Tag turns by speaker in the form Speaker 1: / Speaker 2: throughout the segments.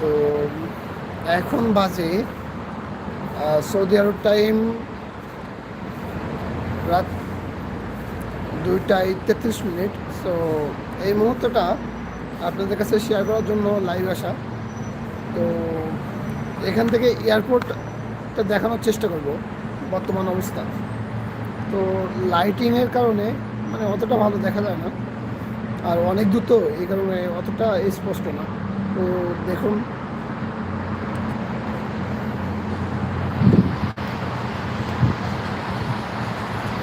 Speaker 1: তো এখন বাজে সৌদি আরব টাইম রাত দুইটায় তেত্রিশ মিনিট। সো এই মুহূর্তটা আপনাদের কাছে শেয়ার করার জন্য লাইভ আসা। তো এখান থেকে এয়ারপোর্টটা দেখানোর চেষ্টা করব, বর্তমান অবস্থা। তো লাইটিংয়ের কারণে মানে অতটা ভালো দেখা যায় না। আর অনেক দূর তো এই কারণে অতটা স্পষ্ট না। তো দেখুন।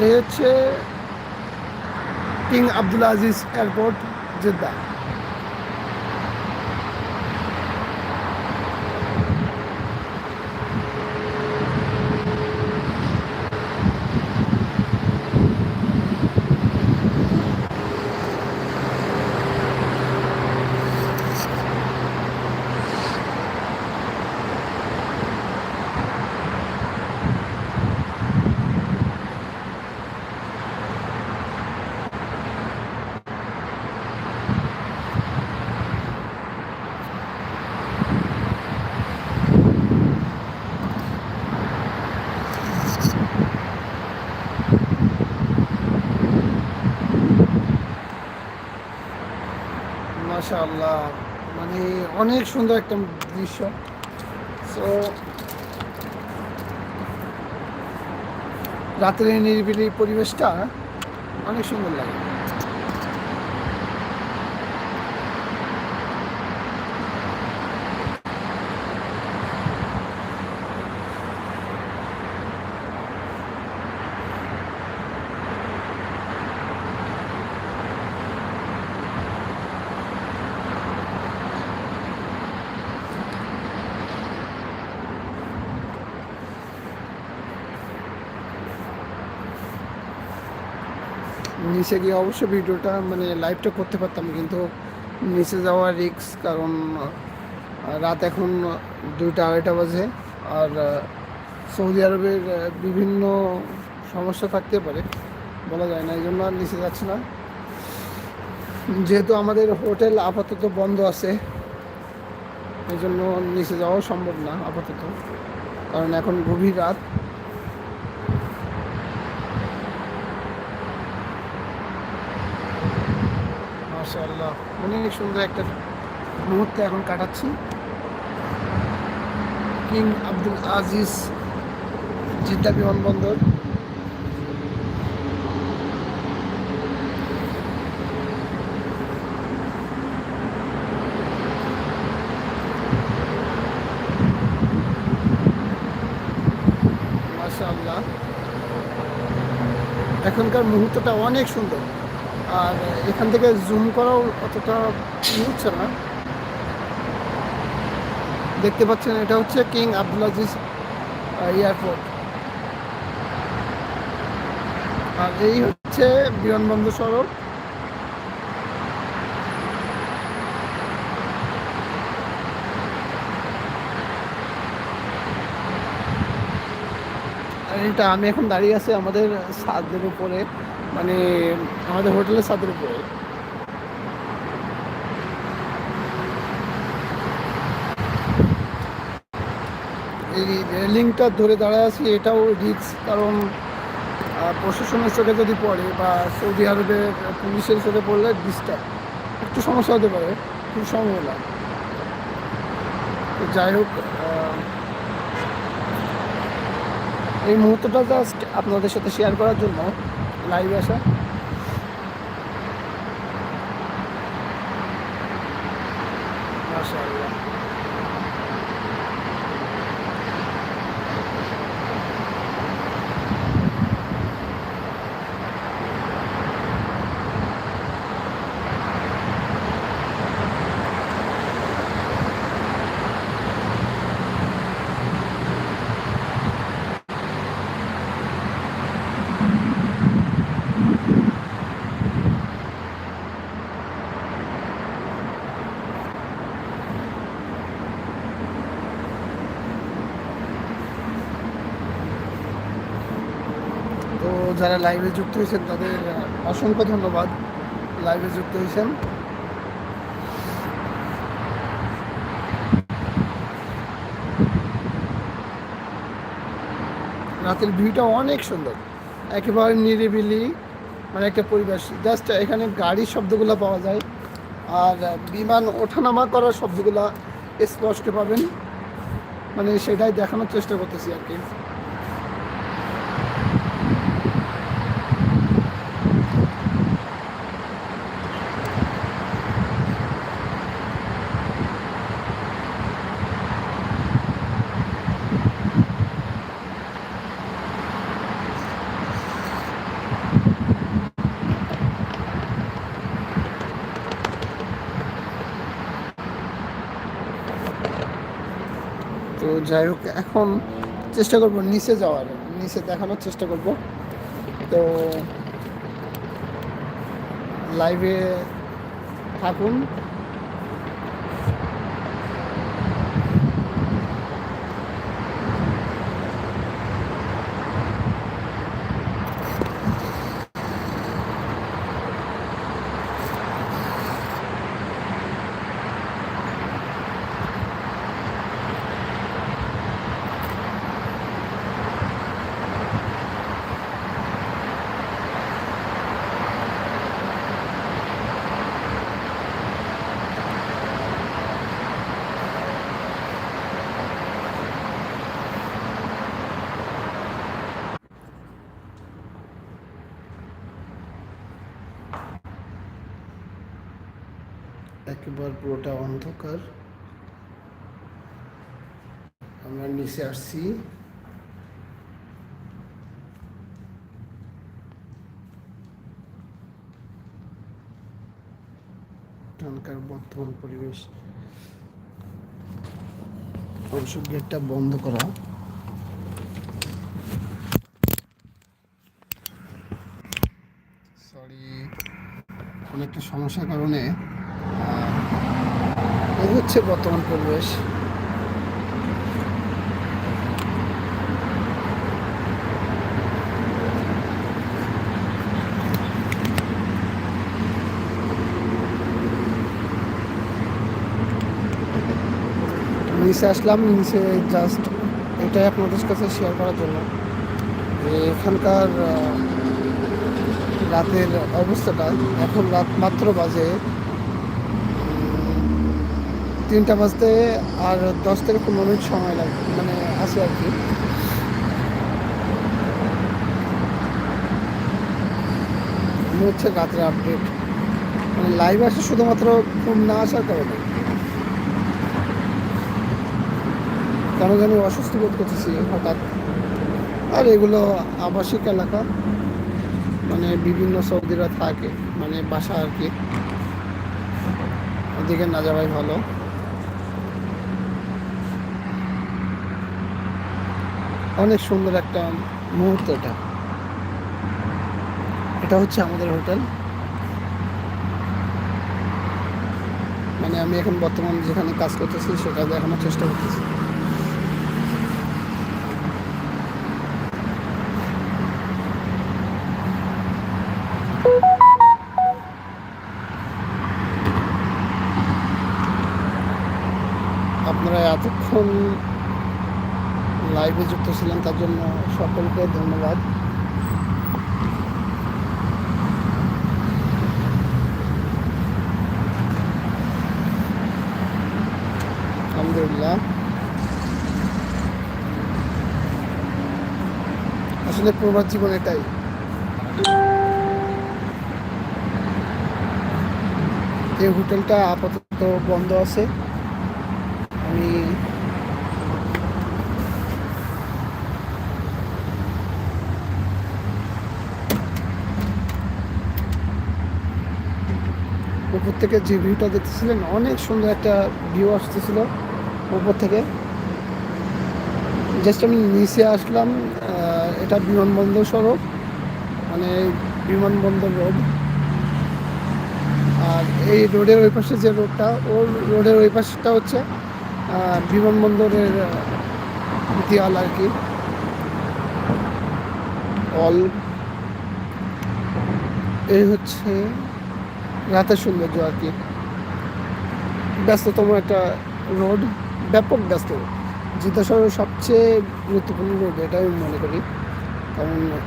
Speaker 1: এই হচ্ছে King Abdul Aziz airport Jeddah মানে অনেক সুন্দর একটা দৃশ্য। সো রাতের নিরিবিলি পরিবেশটা অনেক সুন্দর লাগে। নিচে গিয়ে অবশ্য ভিডিওটা মানে লাইভটা করতে পারতাম, কিন্তু নিচে যাওয়ার রিক্স কারণ রাত এখন দুইটা আড়াইটা বাজে। আর সৌদি আরবের বিভিন্ন সমস্যা থাকতে পারে, বলা যায় না এই জন্য আর নিচে যাচ্ছে না। যেহেতু আমাদের হোটেল আপাতত বন্ধ আছে এই জন্য নিচে যাওয়াও সম্ভব না, আপাতত। কারণ এখন গভীর রাত। মাশাআল্লাহ। অনেক সুন্দর একটা মুহূর্তে এখন কাটাচ্ছি। কিং আব্দুল আজিজ জিদ্দা বিমানবন্দর। এখনকার মুহূর্তটা অনেক সুন্দর। আর এখান থেকে জুম করাও অতটা হচ্ছে না। দেখতে পাচ্ছেন, এটা হচ্ছে কিং আব্দুল এয়ারপোর্ট আর এই হচ্ছে বিমানবন্দর সড়ক। এটা আমি এখন দাঁড়িয়ে আছি আমাদের ছাদের উপরে। মানে আমাদের হোটেলের ছাদের উপরে। এই রেলিংটা ধরে দাঁড়ায় আছি, এটাও রিস্ক, কারণ প্রশাসনের চোখে যদি পড়ে বা সৌদি আরবের পুলিশের চোখে পড়লে ডিস্টার্ব একটু সমস্যা হতে পারে, খুব সম্ভাবনা তো যাই হোক এই মুহূর্তটা জাস্ট আপনাদের সাথে শেয়ার করার জন্য। লাইভে আসা মাশাআল্লাহ যারা লাইভে যুক্ত হয়েছেন, তাদের অসংখ্য ধন্যবাদ লাইভে যুক্ত হয়েছেন। রাতের ভিউটা অনেক সুন্দর। একেবারে নিরিবিলি মানে একটা পরিবেশ। জাস্ট এখানে গাড়ির শব্দগুলো পাওয়া যায়, আর বিমান ওঠানামা করার শব্দগুলো স্পষ্ট পাবেন। মানে সেটাই দেখানোর চেষ্টা করতেছি আর কি। যাই হোক এখন চেষ্টা করব নিচে যাওয়ার নিচে দেখানোর চেষ্টা করব। তো লাইভে থাকুন। একেবারে পুরোটা অন্ধকার। আমরা নিচে আসছি। এখানকার বর্তমান পরিবেশ। অবশ্য গেটটা বন্ধ করা। সরি কোনো একটা সমস্যার কারণে এই হচ্ছে বর্তমান পরিবেশ। নিচে আসলাম, নিচে জাস্ট এটাই আপনাদের কাছে শেয়ার করার জন্য। যে এখানকার রাতের অবস্থাটা এখন রাত মাত্র বাজে তিনটা বাজতে আর দশ থেকে পনেরো মিনিট সময় লাগবে মানে আছে আর কি। হচ্ছে রাতের আপডেট মানে লাইভ আসে শুধুমাত্র ফোন না আসার কারণে। কেন জানি অসুস্থ বোধ করতেছি হঠাৎ। আর এগুলো আবাসিক এলাকা মানে বিভিন্ন সৌদিরা থাকে মানে বাসা আর কি। ওদিকে না যাওয়াই ভালো। অনেক সুন্দর একটা মুহূর্ত এটা। এটা হচ্ছে আমাদের হোটেল। মানে আমি এখন বর্তমান যেখানে কাজ করতেছি সেটা দেখানোর চেষ্টা করতেছি আপনারা এতক্ষণ লাইভে তার জন্য সকলকে ধন্যবাদ। আলহামদুলিল্লাহ। আসলে প্রবাস জীবন এটাই। এই হোটেলটা আপাতত বন্ধ আছে। আমি উপর থেকে যে ভিউটা দেখতেছিলেন, অনেক সুন্দর একটা ভিউ আসতেছিল উপর থেকে। জাস্ট আমি নিচে আসলাম এটা বিমানবন্দর সড়ক মানে বিমানবন্দর রোড। আর এই রোডের ওই পাশে যে রোডটা ওর রোডের ওই পাশটা হচ্ছে বিমানবন্দরের দেয়াল আর কি। অল এই হচ্ছে রাতের সৌন্দর্য আর কি। ব্যস্ততম একটা রোড ব্যাপক ব্যস্ত। জিতা শহরের সবচেয়ে গুরুত্বপূর্ণ রোড এটা আমি মনে করি। কারণ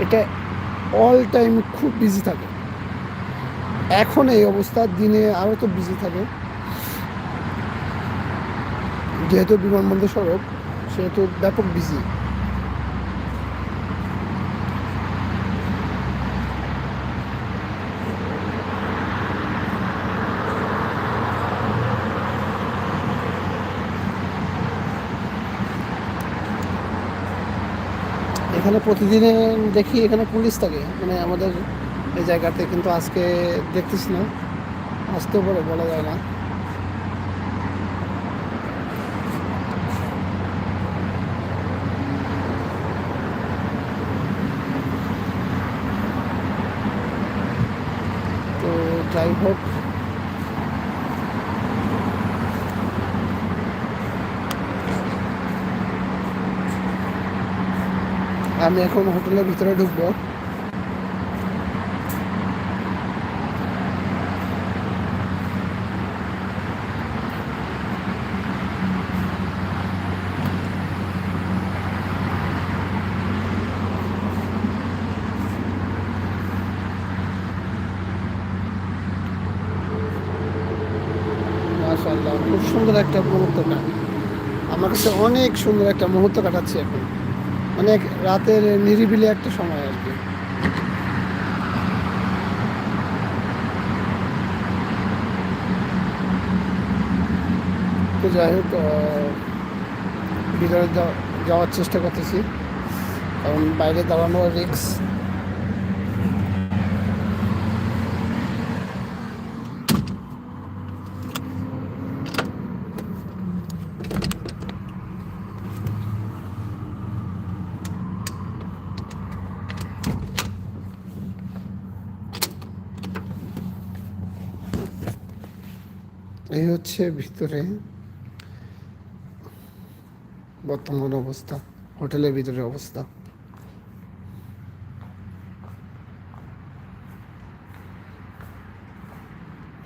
Speaker 1: এটা অল টাইম খুব বিজি থাকে। এখন এই অবস্থা, দিনে আরও তো বিজি থাকে। যেহেতু বিমানবন্দর সড়ক, সেহেতু ব্যাপক বিজি এখানে প্রতিদিনে দেখি এখানে পুলিশ থাকে। মানে আমাদের এই জায়গাতে কিন্তু আজকে দেখতেছি না। আসতেও পারে, বলা যায় না। তো যাই হোক আমি এখন হোটেলের ভিতরে ঢুকবো। খুব সুন্দর একটা মুহূর্ত কাট আমার কাছে অনেক সুন্দর একটা মুহূর্ত কাটাচ্ছি এখন। অনেক রাতের নিরিবিলি একটা সময় আর কি। তো যাই হোক ভিতরে যাওয়ার চেষ্টা করতেছি। কারণ বাইরে দাঁড়ানো রিক্স হচ্ছে ভিতরে বর্তমান অবস্থা, হোটেলের ভিতরে অবস্থা।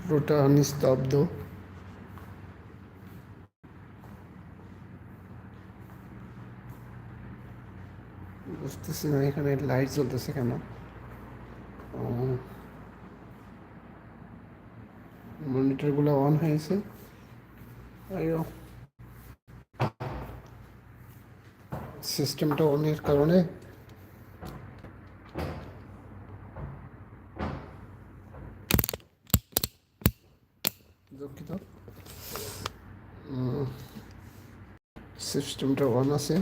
Speaker 1: পুরোটা নিস্তব্ধ। বুঝতেছি না এখানে লাইট জ্বলতেছে কেন। মনিটরগুলো অন হয়েছে। আইও সিস্টেমটা অনের কারণে। দুঃখিত। সিস্টেমটা অন আছে।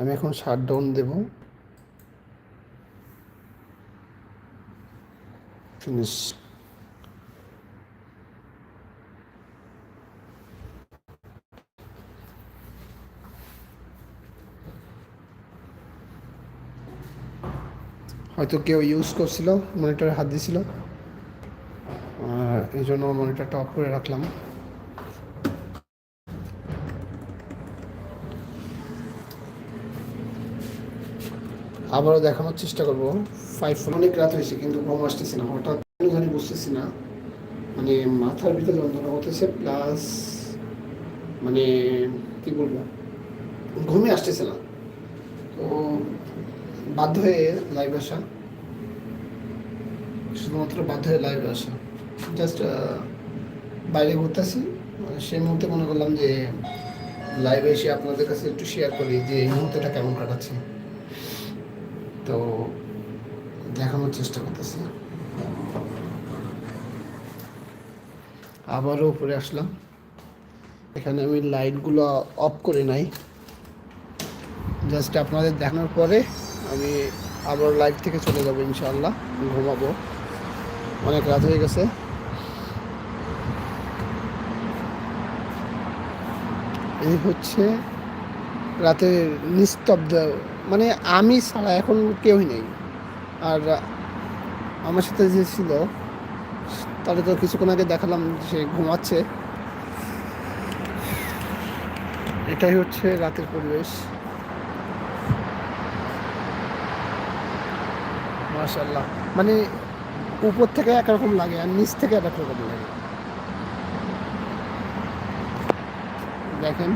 Speaker 1: আমি এখন শাট ডাউন দেব। ফিনিশ হয়তো কেউ ইউজ করছিল মনিটরে হাত দিছিল। এই জন্য মনিটরটা অফ করে রাখলাম। আবারও দেখানোর চেষ্টা করব। ফাইভ অনেক রাত হয়েছে, কিন্তু ঘুম আসতেছে না। হঠাৎ জানি বুঝতেছি না। মানে মাথার ভিতরে যন্ত্রণা হতেছে প্লাস মানে কি বলব ঘুমে আসতেছে না। তো বাধ্য হয়ে লাইভ আসা। শুধুমাত্র বাধ্য হয়ে লাইভ আসা। জাস্ট বাইরে ঘুরতেছি। সেই মুহূর্তে মনে করলাম যে লাইভে এসে আপনাদের কাছে একটু শেয়ার করি যে এই মুহূর্তটা কেমন কাটাচ্ছি। তো দেখানোর চেষ্টা করতেছি। আবারও উপরে আসলাম। এখানে আমি লাইটগুলো অফ করে নাই। জাস্ট আপনাদের দেখানোর পরে আমি আবার লাইট থেকে চলে যাব ইনশাআল্লাহ, ঘুমাবো। অনেক রাত হয়ে গেছে। এই হচ্ছে রাতের নিস্তব্ধ মানে আমি ছাড়া এখন কেউই নেই। আর আমার সাথে যে ছিল তাহলে তো কিছুক্ষণ আগে দেখালাম সে ঘুমাচ্ছে। এটাই হচ্ছে রাতের পরিবেশ। মাশাল্লাহ মানে উপর থেকে একরকম লাগে আর নিচ থেকে এক রকম লাগে। দেখেন।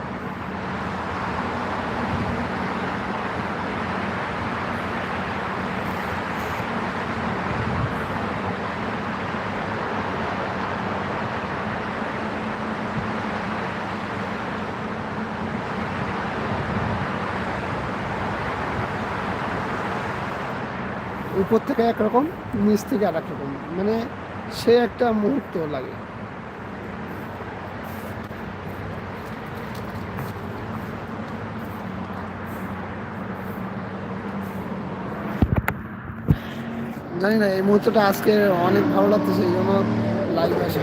Speaker 1: উপর থেকে একরকম, নিচ থেকে আর রকম মানে সে একটা মুহূর্ত লাগে। জানি না, এই মুহূর্তটা আজকে অনেক ভালো লাগতেছে, এই জন্য লাইভ আসে।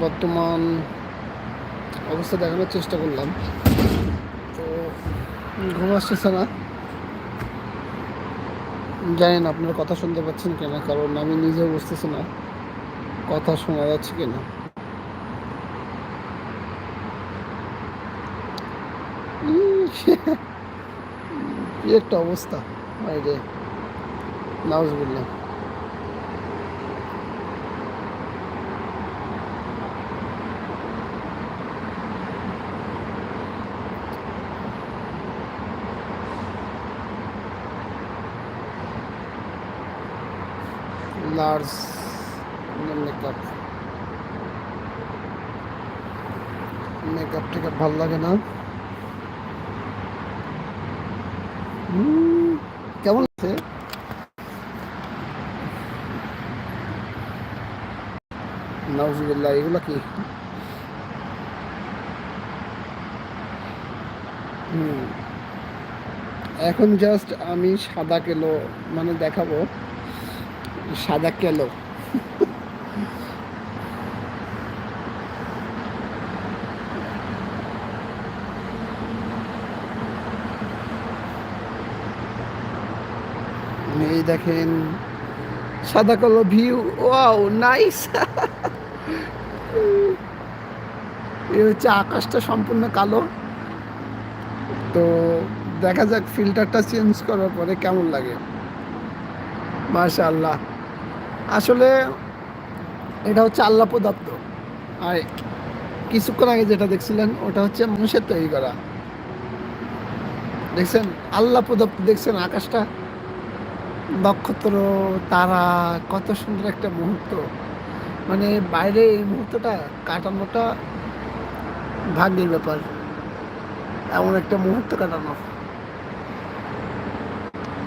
Speaker 1: বর্তমান অবস্থা দেখানোর চেষ্টা করলাম। তো ঘুম আসতেছে না। জানেন আপনার কথা শুনতে পাচ্ছেন কিনা, কারণ আমি নিজেও বুঝতেছি না কথা শোনা যাচ্ছে কিনা। একটা অবস্থা, বাইরে। নাউজ বললাম লার্জ মেকআপ মেকআপ টেকআপ ভালো লাগে না। কেমন আছে নাউজুবিল্লাহ, এগুলো কি? হুম। এখন জাস্ট আমি সাদা কেলো মানে দেখাবো। সাদা কেলো। এই দেখেন, সাদা কালো ভিউ ওয়াও নাইস এই হচ্ছে আকাশটা সম্পূর্ণ কালো। তো দেখা যাক ফিল্টারটা চেঞ্জ করার পরে কেমন লাগে। মাশাআল্লাহ। আসলে এটা হচ্ছে আল্লাহ পদার্থ আর কিছুক্ষণ আগে যেটা দেখছিলেন, ওটা হচ্ছে মানুষের তৈরি করা। দেখছেন? আল্লাহ পদার্থ দেখছেন আকাশটা? নক্ষত্র, তারা, কত সুন্দর একটা মুহূর্ত। মানে বাইরে এই মুহূর্তটা কাটানোটা ভাগ্যের ব্যাপার। এমন একটা মুহূর্ত কাটানো।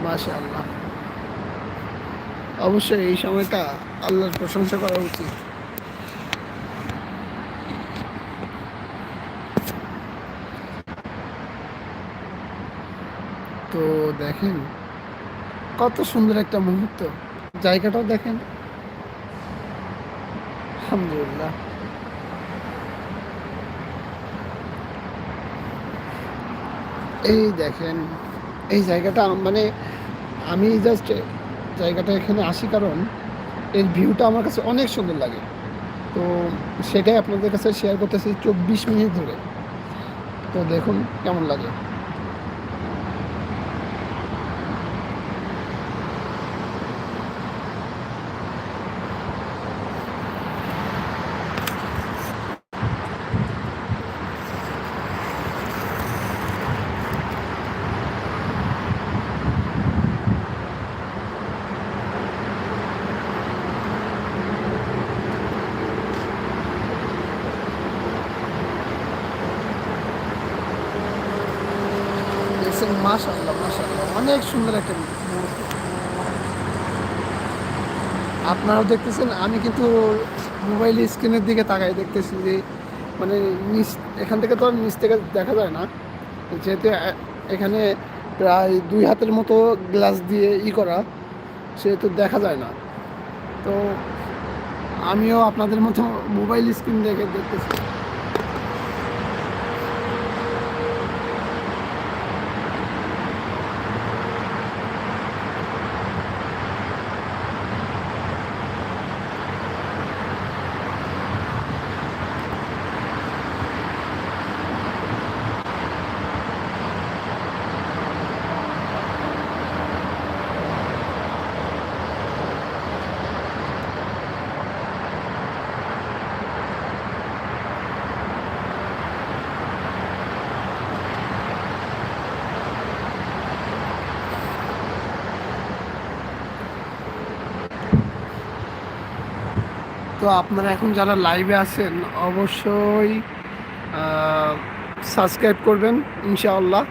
Speaker 1: মাশা আল্লাহ অবশ্যই এই সময়টা আল্লাহর প্রশংসা করা উচিত। তো দেখেন, কত সুন্দর একটা মুহূর্ত। জায়গাটাও দেখেন। আলহামদুলিল্লাহ। এই দেখেন, এই জায়গাটা মানে আমি জাস্ট জায়গাটা এখানে আসি কারণ এর ভিউটা আমার কাছে অনেক সুন্দর লাগে। তো সেটাই আপনাদের কাছে শেয়ার করতেছি চব্বিশ মিনিট ধরে। তো দেখুন কেমন লাগে। মাশাআল্লাহ অনেক সুন্দর একটা আপনারাও দেখতেছেন, আমি কিন্তু মোবাইল স্ক্রিনের দিকে তাকাই দেখতেছি যে মানে নিচ, এখান থেকে তো আর নিচ থেকে দেখা যায় না। যেহেতু এখানে প্রায় দুই হাতের মতো গ্লাস দিয়ে ই করা, সেহেতু দেখা যায় না। তো আমিও আপনাদের মতো মোবাইল স্ক্রিন দেখে দেখতেছি। তো আপনারা এখন যারা লাইভে আছেন অবশ্যই সাবস্ক্রাইব করবেন ইনশাআল্লাহ।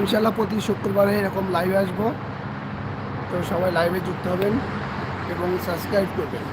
Speaker 1: ইনশাল্লাহ প্রতি শুক্রবারে এরকম লাইভে আসব। তো সবাই লাইভে যুক্ত হবেন এবং সাবস্ক্রাইব করবেন।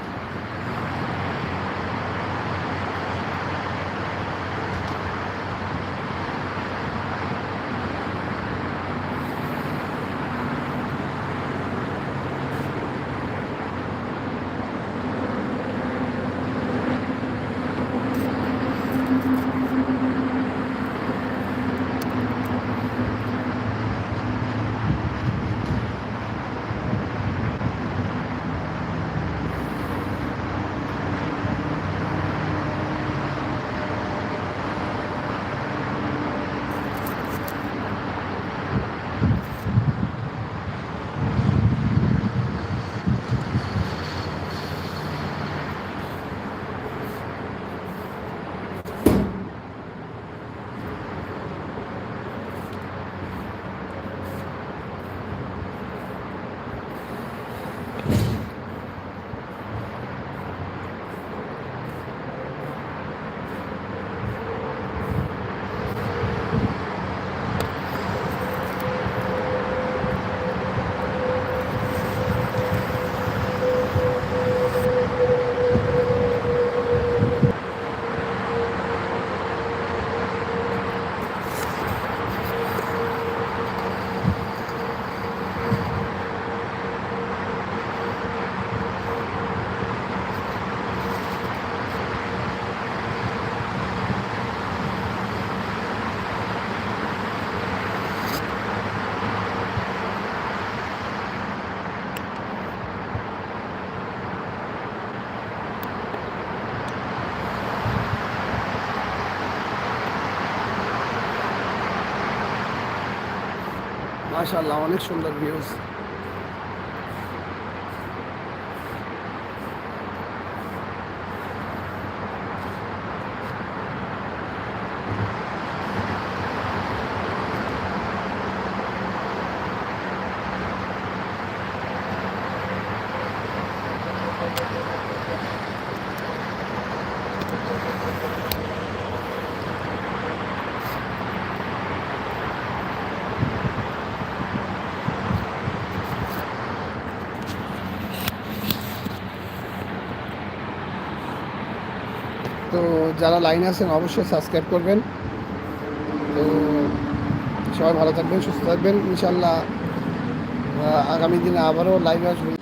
Speaker 1: মাশাআল্লাহ অনেক সুন্দর ভিউজ তো যারা লাইনে আছেন অবশ্যই সাবস্ক্রাইব করবেন। তো সবাই ভালো থাকবেন, সুস্থ থাকবেন। ইনশাল্লাহ আগামী দিনে আবারও লাইভে আসবেন